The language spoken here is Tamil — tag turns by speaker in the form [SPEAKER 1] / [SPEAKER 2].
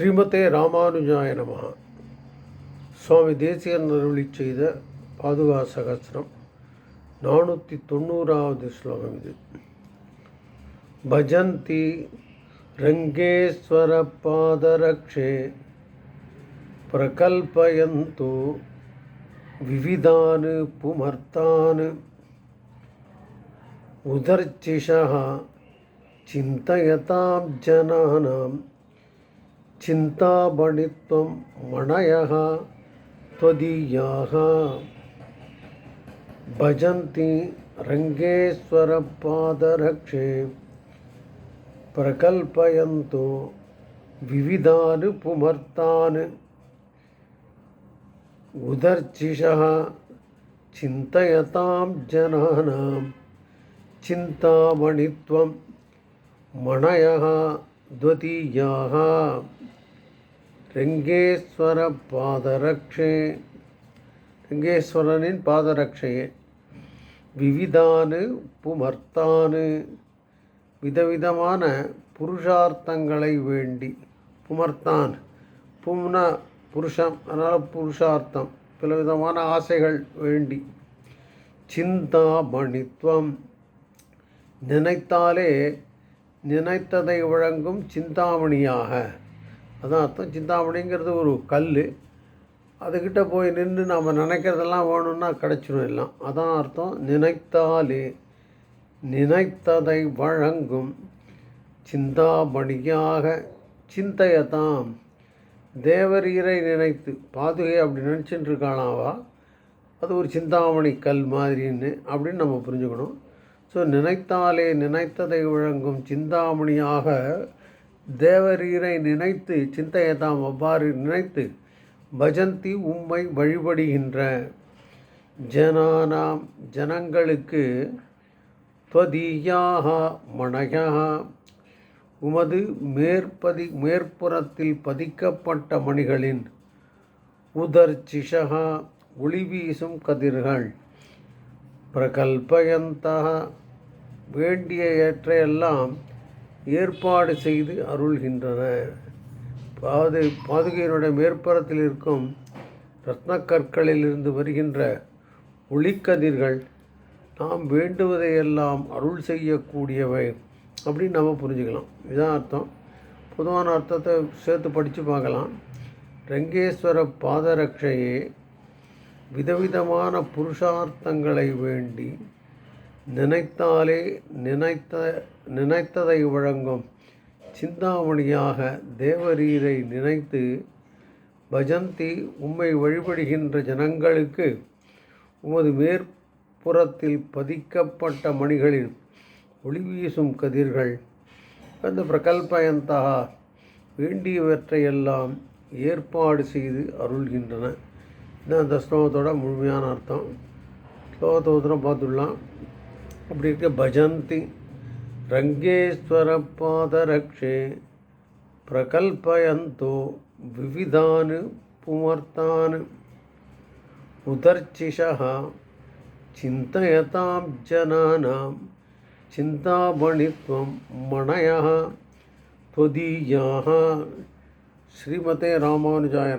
[SPEAKER 1] ஸ்ரீமதே ராமானுஜாய நம. சுவாமி தேசியன் அருளி செய்த பாதுகா சகசிரம் நானூற்றி தொண்ணூறாவது ஸ்லோகம் இது. பஜந்தி ரங்கேஸ்வர பாதரக்ஷே பிரகல்பயந்து விவிதானு புமர்த்தானு உதர்ச்சிஷா சிந்தயதாம் ஜனானாம் चिन्तामणित्वं मणयः त्वदीयाः भजन्ति रङ्गेश्वरपादरक्षे प्रकल्पयन्तु विविधान् पुमर्तान् उदर्चिषः चिन्तयतां जनानां चिन्तामणित्वं मणयः द्वितीयाः ரங்கேஸ்வரபாதரக்ஷே ரங்கேஸ்வரனின் பாதரக்ஷையே விவிதானு புமர்த்தானு விதவிதமான புருஷார்த்தங்களை வேண்டி புமர்த்தான் பும்னா புருஷம் அதனால் புருஷார்த்தம் பல விதமான ஆசைகள் வேண்டி சிந்தாமணித்துவம் நினைத்தாலே நினைத்ததை வழங்கும் சிந்தாமணியாக. அதான் அர்த்தம். சிந்தாமணிங்கிறது ஒரு கல் அதுக்கிட்ட போய் நின்று நாம் நினைக்கிறதெல்லாம் வேணும்னா கிடச்சிடும் எல்லாம். அதான் அர்த்தம். நினைத்தாலே நினைத்ததை வழங்கும் சிந்தாமணியாக. சிந்தையதாம். தேவரீரை நினைத்து பாதுகை அப்படி நினச்சிட்டு இருக்காளாவா அது ஒரு சிந்தாமணி கல் மாதிரின்னு அப்படின்னு நம்ம புரிஞ்சுக்கணும். ஸோ நினைத்தாலே நினைத்ததை வழங்கும் சிந்தாமணியாக தேவரீரை நினைத்து சிந்தையதாம் அவ்வாறு நினைத்து பஜந்தி உம்மை வழிபடுகின்ற ஜனானாம் ஜனங்களுக்கு துவதீயாக மணயா. உமது மேற்பதி மேற்புறத்தில் பதிக்கப்பட்ட மணிகளின் உதர்ச்சிஷகா ஒளி வீசும் கதிர்கள். பிரகல்பயந்தாக வேண்டிய ஏற்றையெல்லாம் ஏற்பாடு செய்து அருள்கின்றன பாது பாதுகையினுடைய மேற்புறத்தில் இருக்கும் ரத்னக்கற்களிலிருந்து வருகின்ற ஒளிக்கதிர்கள் நாம் வேண்டுவதையெல்லாம் அருள் செய்யக்கூடியவை அப்படின்னு நம்ம புரிஞ்சுக்கலாம். இதுதான் அர்த்தம். பொதுவான அர்த்தத்தை சேர்த்து படித்து பார்க்கலாம். ரங்கேஸ்வர பாதரட்சையே விதவிதமான புருஷார்த்தங்களை வேண்டி நினைத்தாலே நினைத்த நினைத்ததை வழங்கும் சிந்தாமணியாக தேவரீரை நினைத்து பஜந்தி உம்மை வழிபடுகின்ற ஜனங்களுக்கு உமது மேற்புறத்தில் பதிக்கப்பட்ட மணிகளின் ஒளி வீசும் கதிர்கள். அந்த பிரகல்பயந்தா வேண்டியவற்றையெல்லாம் ஏற்பாடு செய்து அருள்கின்றன. இதுதான் அந்த ஸ்லோகத்தோட முழுமையான அர்த்தம். ஸ்லோகத்தை ஒருத்தரம் பார்த்துடலாம். அப்படி இருக்க. பஜந்தி. ரங்கேஸ்வர பாதரக்ஷே பிரகல்பயந்தோ விவிதானு புமர்த்தானு. உதர்ச்சிஷா சிந்தயதாம் ஜனானாம். சிந்தாமணித்வம் மணய தொதீயாக ஸ்ரீமதே ராமானுஜாய